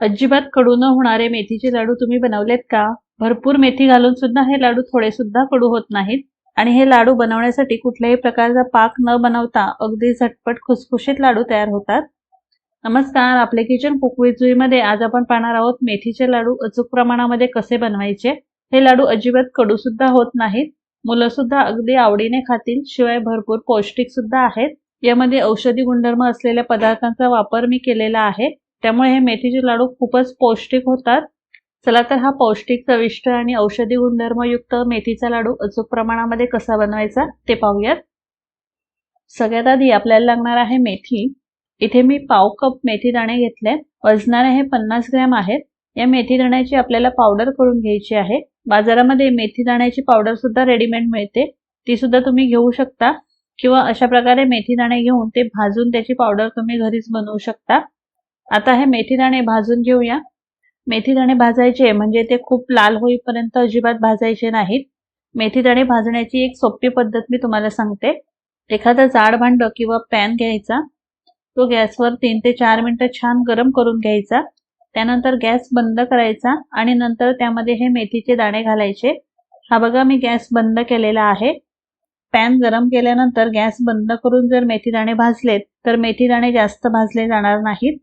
अजिबात कडू न होणारे मेथीचे लाडू तुम्ही बनवलेत का? भरपूर मेथी घालून सुद्धा हे लाडू थोडे सुद्धा कडू होत नाहीत. आणि हे लाडू बनवण्यासाठी कुठल्याही प्रकारचा पाक न बनवता अगदी झटपट खुसखुशीत लाडू तयार होतात. नमस्कार आपले किचन कुकविजुई मध्ये आज आपण पाहणार आहोत मेथीचे लाडू अचूक प्रमाणामध्ये कसे बनवायचे? हे लाडू अजिबात कडू सुद्धा होत नाहीत. मुलं सुद्धा अगदी आवडीने खातील शिवाय भरपूर पौष्टिक सुद्धा आहेत. यामध्ये औषधी गुणधर्म असलेल्या पदार्थांचा वापर मी केलेला आहे. त्यामुळे हे मेथीचे लाडू खूपच पौष्टिक होतात. चला तर हा पौष्टिक चविष्ट आणि औषधी गुणधर्मयुक्त मेथीचा लाडू अचूक प्रमाणामध्ये कसा बनवायचा ते पाहूयात. सगळ्यात आधी आपल्याला लागणार आहे मेथी. इथे मी पाव कप मेथी दाणे घेतले. वजनाने हे पन्नास ग्रॅम आहेत. या मेथी दाण्याची आपल्याला पावडर करून घ्यायची आहे. बाजारामध्ये मेथी दाण्याची पावडर सुद्धा रेडीमेड मिळते. ती सुद्धा तुम्ही घेऊ शकता. किंवा अशा प्रकारे मेथी दाणे घेऊन ते भाजून त्याची पावडर तुम्ही घरीच बनवू शकता. आता हे मेथी दाणे भाजून घेऊया. मेथी दाणे भाजायचे म्हणजे ते खूप लाल होईपर्यंत अजिबात भाजायचे नाहीत. मेथी दाणे भाजण्याची एक सोपी पद्धत मी तुम्हाला सांगते. एखादा जाड भांड किंवा पॅन घ्यायचा. तो गॅसवर तीन ते चार मिनटं छान गरम करून घ्यायचा. त्यानंतर गॅस बंद करायचा आणि नंतर त्यामध्ये हे मेथीचे दाणे घालायचे. हा बघा मी गॅस बंद केलेला आहे. पॅन गरम केल्यानंतर गॅस बंद करून जर मेथी दाणे भाजलेत तर मेथी दाणे जास्त भाजले जाणार नाहीत.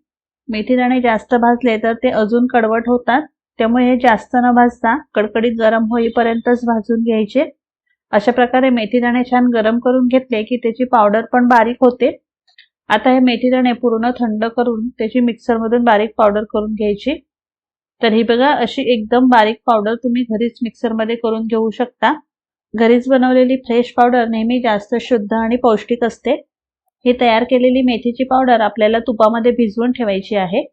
मेथी दाणे जास्त भाजले तर ते अजून कडवट होतात. त्यामुळे हे जास्त न भाजता कडकडीत गरम होईपर्यंतच भाजून घ्यायचे. अशा प्रकारे मेथी दाणे छान गरम करून घेतले की त्याची पावडर पण बारीक होते. आता हे मेथी दाणे पूर्ण थंड करून त्याची मिक्सरमधून बारीक पावडर करून घ्यायची. तर ही बघा अशी एकदम बारीक पावडर तुम्ही घरीच मिक्सरमध्ये करून घेऊ शकता. घरीच बनवलेली फ्रेश पावडर नेहमी जास्त शुद्ध आणि पौष्टिक असते. ही तयार केलेली मेथीची पावडर आपल्याला तुपामध्ये भिजवून ठेवायची आहे.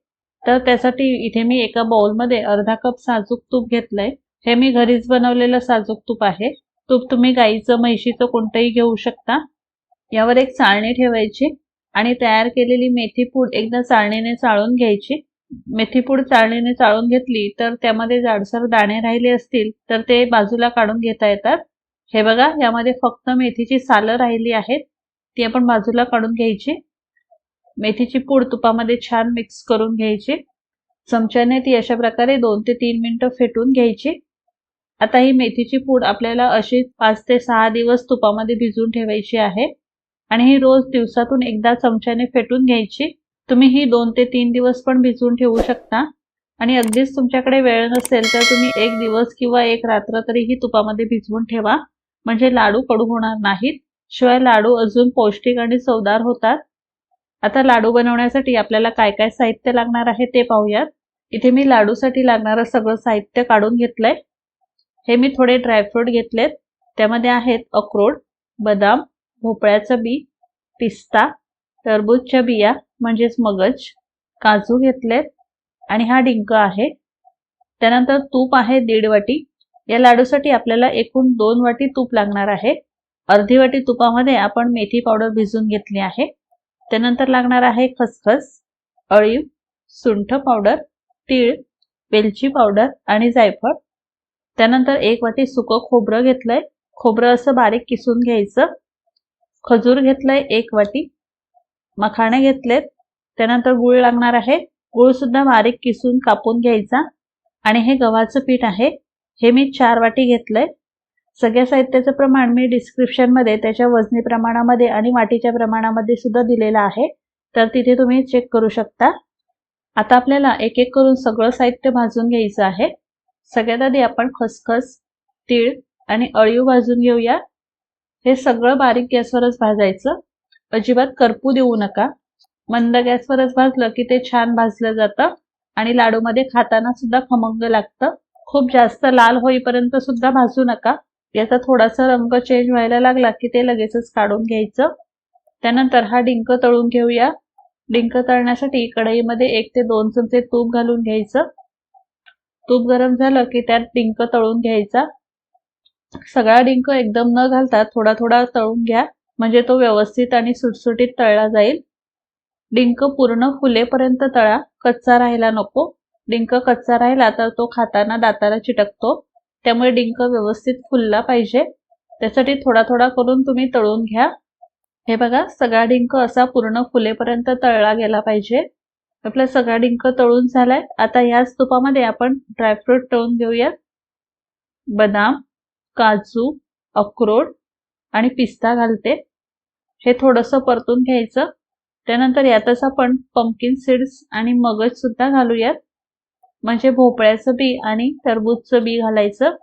तर त्यासाठी इथे मी एका बाउलमध्ये अर्धा कप साजूक तूप घेतलंय. हे मी घरीच बनवलेलं साजूक तूप आहे. तूप तुम्ही गाईचं म्हैशीचं कोणतंही घेऊ शकता. यावर एक चाळणी ठेवायची आणि तयार केलेली मेथी पूड एकदा चाळणीने चाळून घ्यायची. मेथी पूड चाळणीने चाळून घेतली तर त्यामध्ये जाडसर दाणे राहिले असतील तर ते बाजूला काढून घेता येतात. हे बघा यामध्ये फक्त मेथीची सालं राहिली आहेत. ती आपण बाजूला काढून घ्यायची. मेथीची पूड तुपामध्ये छान मिक्स करून घ्यायची. चमच्याने ती अशा प्रकारे दोन ते तीन मिनिटं फेटून घ्यायची. आता ही मेथीची पूड आपल्याला अशी पाच ते सहा दिवस तुपामध्ये भिजून ठेवायची आहे. आणि ही रोज दिवसातून एकदा चमच्याने फेटून घ्यायची. तुम्ही ही दोन ते तीन दिवस पण भिजवून ठेवू शकता. आणि अगदीच तुमच्याकडे वेळ नसेल तर तुम्ही एक दिवस किंवा एक रात्र तरी ही तुपामध्ये भिजवून ठेवा. म्हणजे लाडू कडू होणार नाहीत. शिवाय लाडू अजून पौष्टिक आणि चवदार होतात. आता लाडू बनवण्यासाठी आपल्याला काय काय साहित्य लागणार आहे ते पाहूयात. इथे मी लाडूसाठी लागणारं सगळं साहित्य काढून घेतलंय. हे मी थोडे ड्रायफ्रूट घेतलेत. त्यामध्ये आहेत अक्रोड बदाम भोपळ्याचं बी पिस्ता टरबूजच्या बिया म्हणजेच मगज काजू घेतलेत आणि हा डिंक आहे. त्यानंतर तूप आहे दीड वाटी. या लाडूसाठी आपल्याला एकूण दोन वाटी तूप लागणार आहे. अर्धी वाटी तुपामध्ये आपण मेथी पावडर भिजून घेतली आहे. त्यानंतर लागणार आहे खसखस अळीव सुंठ पावडर तीळ वेलची पावडर आणि जायफळ. त्यानंतर एक वाटी सुकं खोबरं घेतलंय. खोबरं असं बारीक किसून घ्यायचं. खजूर घेतलंय एक वाटी. मखाणे घेतलेत. त्यानंतर गुळ लागणार आहे. गुळ सुद्धा बारीक किसून कापून घ्यायचा. आणि हे गव्हाचं पीठ आहे. हे मी चार वाटी घेतलंय. सगळ्या साहित्याचं प्रमाण मी डिस्क्रिप्शनमध्ये त्याच्या वजनी प्रमाणामध्ये आणि वाटीच्या प्रमाणामध्ये सुद्धा दिलेलं आहे. तर तिथे तुम्ही चेक करू शकता. आता आपल्याला एक एक करून सगळं साहित्य भाजून घ्यायचं आहे. सगळ्यात आधी आपण खसखस तीळ आणि अळीव भाजून घेऊया. हे सगळं बारीक गॅसवरच भाजायचं. अजिबात करपू देऊ नका. मंद गॅसवरच भाजलं की ते छान भाजलं जातं आणि लाडूमध्ये खाताना सुद्धा खमंग लागतं. खूप जास्त लाल होईपर्यंत सुद्धा भाजू नका. याचा थोडासा रंग चेंज व्हायला लागला की ते लगेचच काढून घ्यायचं. त्यानंतर हा डिंक तळून घेऊया. डिंक तळण्यासाठी कढईमध्ये एक ते दोन चमचे तूप घालून घ्यायचं. तूप गरम झालं की त्यात डिंक तळून घ्यायचा. सगळा डिंक एकदम न घालता थोडा थोडा तळून घ्या म्हणजे तो व्यवस्थित आणि सुटसुटीत तळला जाईल. डिंक पूर्ण फुलेपर्यंत तळा कच्चा राहायला नको. डिंक कच्चा राहिला तर तो खाताना दाताला चिटकतो. त्यामुळे डिंक व्यवस्थित फुलला पाहिजे. त्यासाठी थोडा थोडा करून तुम्ही तळून घ्या. हे बघा सगळा डिंक असा पूर्ण फुलेपर्यंत तळला गेला पाहिजे. आपला सगळा डिंक तळून झालाय. आता याच तुपामध्ये आपण ड्रायफ्रूट तळून घेऊयात बदाम काजू अक्रोड आणि पिस्ता घालते. हे थोडंसं परतून घ्यायचं. त्यानंतर यातच आपण पंपकिन सीड्स आणि मगज सुद्धा घालूयात. म्हणजे भोपळ्याचं बी आणि टरबूजचं बी घालायचं.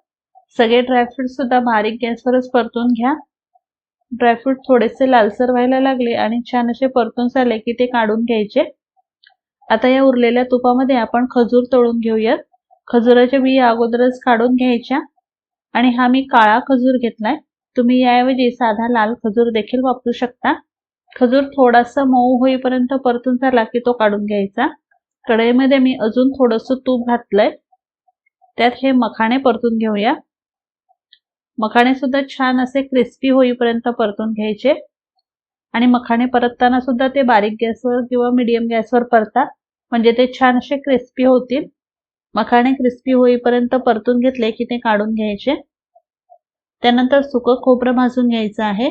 सगळे ड्रायफ्रूट सुद्धा बारीक गॅसवरच परतून घ्या. ड्रायफ्रूट थोडेसे लालसर व्हायला लागले आणि छान असे परतून झाले की ते काढून घ्यायचे. आता या उरलेल्या तुपामध्ये आपण खजूर तळून घेऊयात. खजुराच्या बिया अगोदरच काढून घ्यायच्या. आणि हा मी काळा खजूर घेतलाय. तुम्ही याऐवजी साधा लाल खजूर देखील वापरू शकता. खजूर थोडासा मऊ होईपर्यंत परतून झाला की तो काढून घ्यायचा. कढईमध्ये मी अजून थोडंसं तूप घातलंय. त्यात हे मखाणे परतून घेऊया. मखाणे सुद्धा छान असे क्रिस्पी होईपर्यंत परतून घ्यायचे. आणि मखाणे परतताना सुद्धा ते बारीक गॅसवर किंवा मिडियम गॅसवर परता. म्हणजे ते छान असे क्रिस्पी होतील. मखाणे क्रिस्पी होईपर्यंत परतून घेतले की ते काढून घ्यायचे. त्यानंतर सुकं खोबरं भाजून घ्यायचं आहे.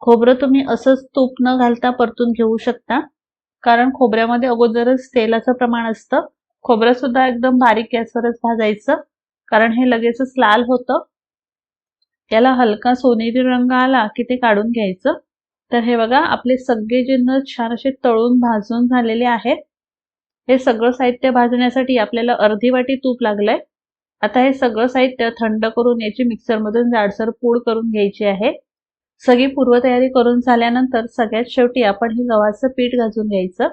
खोबरं तुम्ही असंच तूप न घालता परतून घेऊ शकता. कारण खोबऱ्यामध्ये अगोदरच तेलाचं प्रमाण असतं. खोबरं सुद्धा एकदम बारीक गॅसवरच भाजायचं. कारण हे लगेचच लाल होतं. त्याला हलका सोनेरी रंग आला की ते काढून घ्यायचं. तर हे बघा आपले सगळे जिन्नस छान असे तळून भाजून झालेले आहेत. हे सगळं साहित्य भाजण्यासाठी आपल्याला अर्धी वाटी तूप लागलंय. आता हे सगळं साहित्य थंड करून याची मिक्सरमधून जाडसर पूड करून घ्यायची आहे. सगळी पूर्वतयारी करून झाल्यानंतर सगळ्यात शेवटी आपण हे गव्हाचं पीठ घालून घ्यायचं.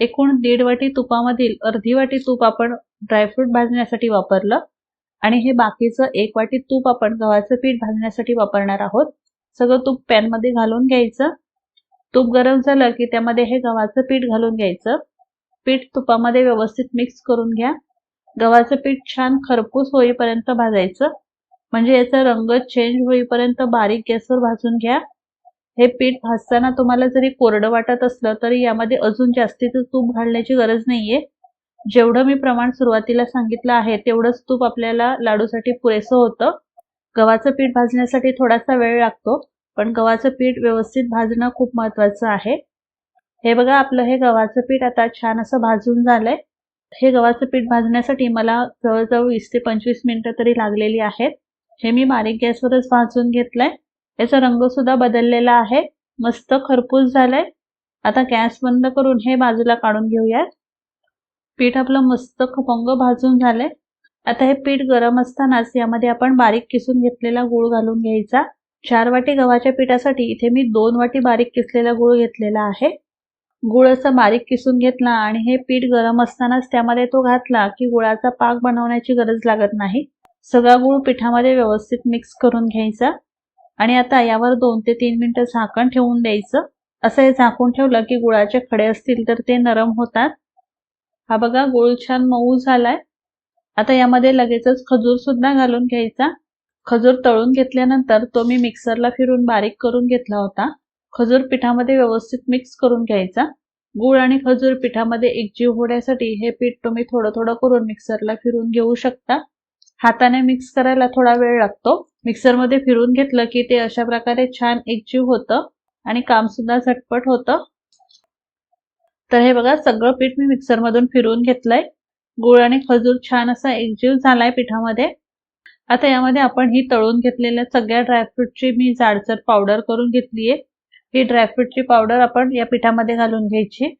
एकूण दीड वाटी तुपामधील अर्धी वाटी तूप आपण ड्रायफ्रूट भाजण्यासाठी वापरलं. आणि हे बाकीचं एक वाटी तूप आपण गव्हाचं पीठ भाजण्यासाठी वापरणार आहोत. सगळं तूप पॅनमध्ये घालून घ्यायचं. तूप गरम झालं की त्यामध्ये हे गव्हाचं पीठ घालून घ्यायचं. पीठ तुपामध्ये व्यवस्थित मिक्स करून घ्या. गव्हाचं पीठ छान खरपूस होईपर्यंत भाजायचं. म्हणजे याचा रंग चेंज होईपर्यंत बारीक गॅसवर भाजून घ्या. हे पीठ भाजताना तुम्हाला जरी कोरडं वाटत असलं तरी यामध्ये अजून जास्तीचं तूप घालण्याची गरज नाहीये. जेवढं मी प्रमाण सुरुवातीला सांगितलं आहे तेवढंच तूप आपल्याला लाडूसाठी पुरेसं होतं. गव्हाचं पीठ भाजण्यासाठी थोडासा वेळ लागतो पण गव्हाचं पीठ व्यवस्थित भाजणं खूप महत्वाचं आहे. हे बघा आपलं हे गव्हाचं पीठ आता छान असं भाजून झालंय. हे गव्हाचं पीठ भाजण्यासाठी मला जवळजवळ वीस ते पंचवीस मिनिटं तरी लागलेली आहेत. हे मी बारीक गॅसवरच भाजून घेतलंय. याचा रंग सुद्धा बदललेला आहे. मस्त खरपूस झालंय. आता गॅस बंद करून हे बाजूला काढून घेऊयात. पीठ आपलं मस्त खपंग भाजून झालंय. आता हे पीठ गरम असतानाच यामध्ये आपण बारीक किसून घेतलेला गुळ घालून घ्यायचा. चार वाटी गव्हाच्या पिठासाठी इथे मी दोन वाटी बारीक किसलेला गुळ घेतलेला आहे. गुळ असा बारीक किसून घेतला आणि हे पीठ गरम असतानाच त्यामध्ये तो घातला की गुळाचा पाक बनवण्याची गरज लागत नाही. सगळा गुळ पिठामध्ये व्यवस्थित मिक्स करून घ्यायचा. आणि आता यावर दोन ते तीन मिनटं झाकण ठेवून द्यायचं. असं हे झाकून ठेवलं की गुळाचे खडे असतील तर ते नरम होतात. हा बघा गुळ छान मऊ झालाय. आता यामध्ये लगेचच खजूर सुद्धा घालून घ्यायचा. खजूर तळून घेतल्यानंतर तो मी मिक्सरला फिरून बारीक करून घेतला होता. खजूर पिठामध्ये व्यवस्थित मिक्स करून घ्यायचा. गुळ आणि खजूर पिठामध्ये एकजीव होण्यासाठी हे पीठ तुम्ही थोडं थोडं करून मिक्सरला फिरून घेऊ शकता. हाताने मिक्स करायला थोडा वेळ लागतो. मिक्सरमध्ये फिरून घेतलं की ते अशा प्रकारे छान एकजीव होतं आणि काम सुद्धा झटपट होतं. तर हे बघा सगळं पीठ मी मिक्सरमधून फिरून घेतलंय. गुळ आणि खजूर छान असा एकजीव झालाय पिठामध्ये. आता यामध्ये आपण ही तळून घेतलेल्या सगळ्या ड्रायफ्रूटची मी जाडसर पावडर करून घेतलीये. ही ड्रायफ्रूटची पावडर आपण या पिठामध्ये घालून घ्यायची.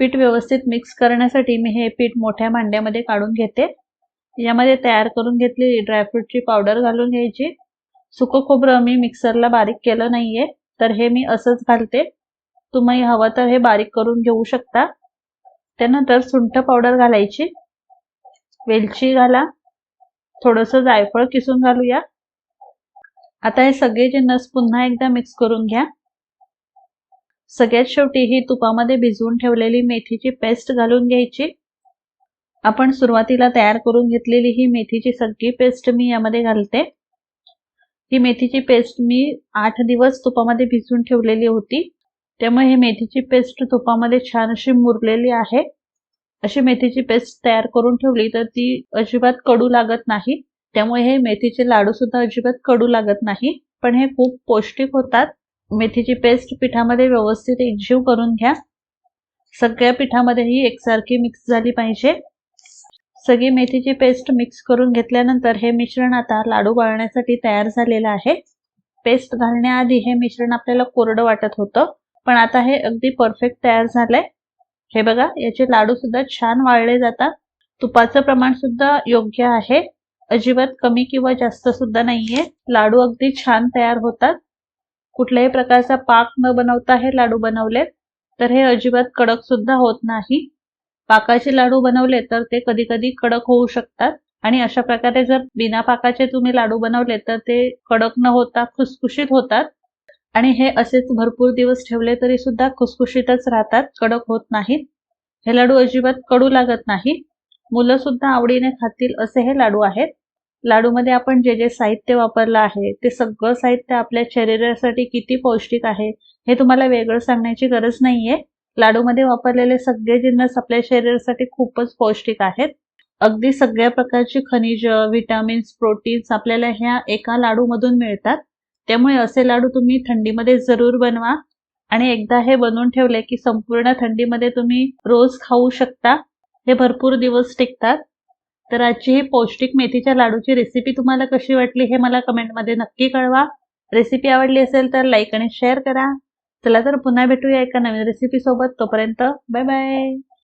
पीठ व्यवस्थित मिक्स करण्यासाठी मी हे पीठ मोठ्या भांड्यामध्ये काढून घेते. यामध्ये तयार करून घेतलेली ड्रायफ्रूटची पावडर घालून घ्यायची. सुकं खोबरं मी मिक्सरला बारीक केलं नाहीये तर हे मी असंच घालते. तुम्ही हवं तर हे बारीक करून घेऊ शकता. त्यानंतर सुंठ पावडर घालायची. वेलची घाला. थोडस जायफळ किसून घालूया. आता हे सगळे जे नस पुन्हा एकदा मिक्स करून घ्या. सगळ्यात शेवटी ही तुपामध्ये भिजवून ठेवलेली मेथीची पेस्ट घालून घ्यायची. आपण सुरुवातीला तयार करून घेतलेली ही मेथीची सगळी पेस्ट मी यामध्ये घालते. ही मेथीची पेस्ट मी आठ दिवस तुपामध्ये भिजवून ठेवलेली होती. त्यामुळे ही मेथीची पेस्ट तुपामध्ये छान अशी मुरलेली आहे. अशी मेथीची पेस्ट तयार करून ठेवली तर ती अजिबात कडू लागत नाही. त्यामुळे हे मेथीचे लाडू सुद्धा अजिबात कडू लागत नाही. पण हे खूप पौष्टिक होतात. मेथीची पेस्ट पिठामध्ये व्यवस्थित एकजीव करून घ्या. सगळ्या पिठामध्ये ही एकसारखी मिक्स झाली पाहिजे. सगळी मेथीची पेस्ट मिक्स करून घेतल्यानंतर हे मिश्रण आता लाडू बाळण्यासाठी तयार झालेलं आहे. पेस्ट घालण्याआधी हे मिश्रण आपल्याला कोरडं वाटत होतं पण आता हे अगदी परफेक्ट तयार झालंय. हे बघा याचे लाडू सुद्धा छान वाळले जातात. तुपाचं प्रमाण सुद्धा योग्य आहे. अजिबात कमी किंवा जास्त सुद्धा नाहीये. लाडू अगदी छान तयार होतात. कुठल्याही प्रकारचा पाक न बनवता हे लाडू बनवलेत. तर हे अजिबात कडक सुद्धा होत नाही. पाकाचे लाडू बनवले तर ते कधी कधी कडक होऊ शकतात. आणि अशा प्रकारे जर बिना पाकाचे तुम्ही लाडू बनवले तर ते कडक न होता खुसखुशीत होतात. आणि हे असेच भरपूर दिवस ठेवले तरी सुद्धा खुसखुशीतच राहतात कडक होत नाहीत. हे लाडू अजिबात कडू लागत नाही मुलं सुद्धा आवडीने खातील असे हे लाडू आहेत. लाडूमध्ये आपण जे जे साहित्य वापरलं आहे ते सगळं साहित्य आपल्या शरीरासाठी किती पौष्टिक आहे हे तुम्हाला वेगळं सांगण्याची गरज नाहीये. लाडूमध्ये वापरलेले सगळे जिन्नस आपल्या शरीरासाठी खूपच पौष्टिक आहेत. अगदी सगळ्या प्रकारची खनिज विटामिन्स प्रोटीन्स आपल्याला ह्या एका लाडूमधून मिळतात. त्यामुळे असे लाडू तुम्ही थंडीमध्ये जरूर बनवा. आणि एकदा हे बनवून ठेवले की संपूर्ण थंडीमध्ये तुम्ही रोज खाऊ शकता. हे भरपूर दिवस टिकतात. तर आजची ही पौष्टिक मेथीच्या लाडूची रेसिपी तुम्हाला कशी वाटली हे मला कमेंटमध्ये नक्की कळवा. रेसिपी आवडली असेल तर लाईक आणि शेअर करा. चला तर पुन्हा भेटूया एका नवीन रेसिपी सोबत. तोपर्यंत बाय बाय